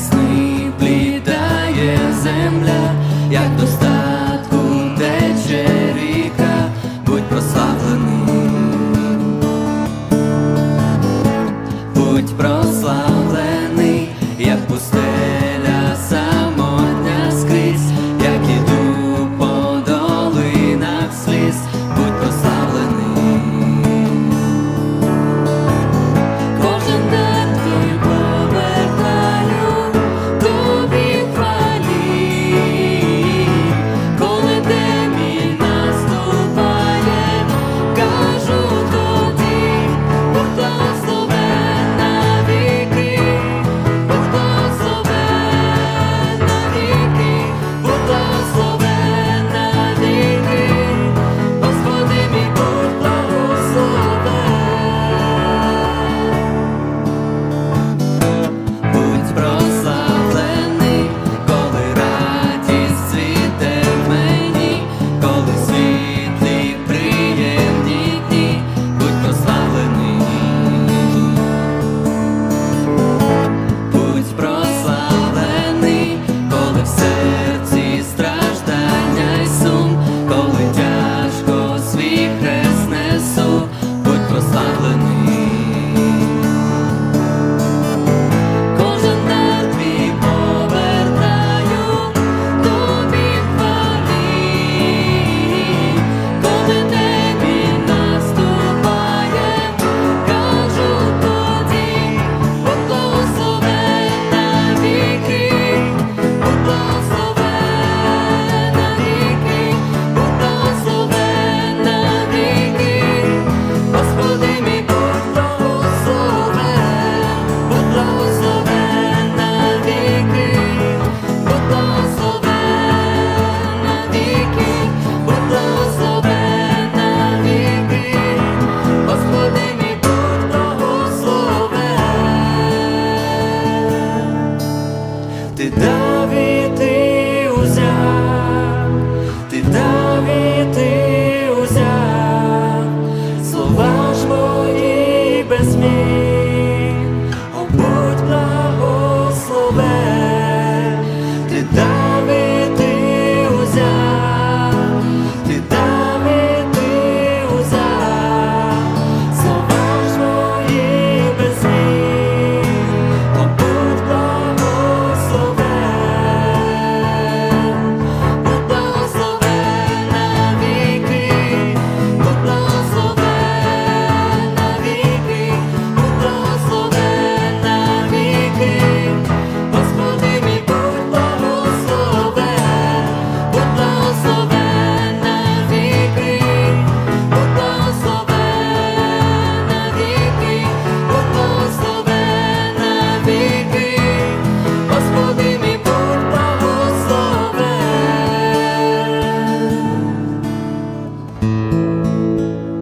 сни плітає земля, як достатку тече ріка, будь прославлений, будь прославлений. віддай.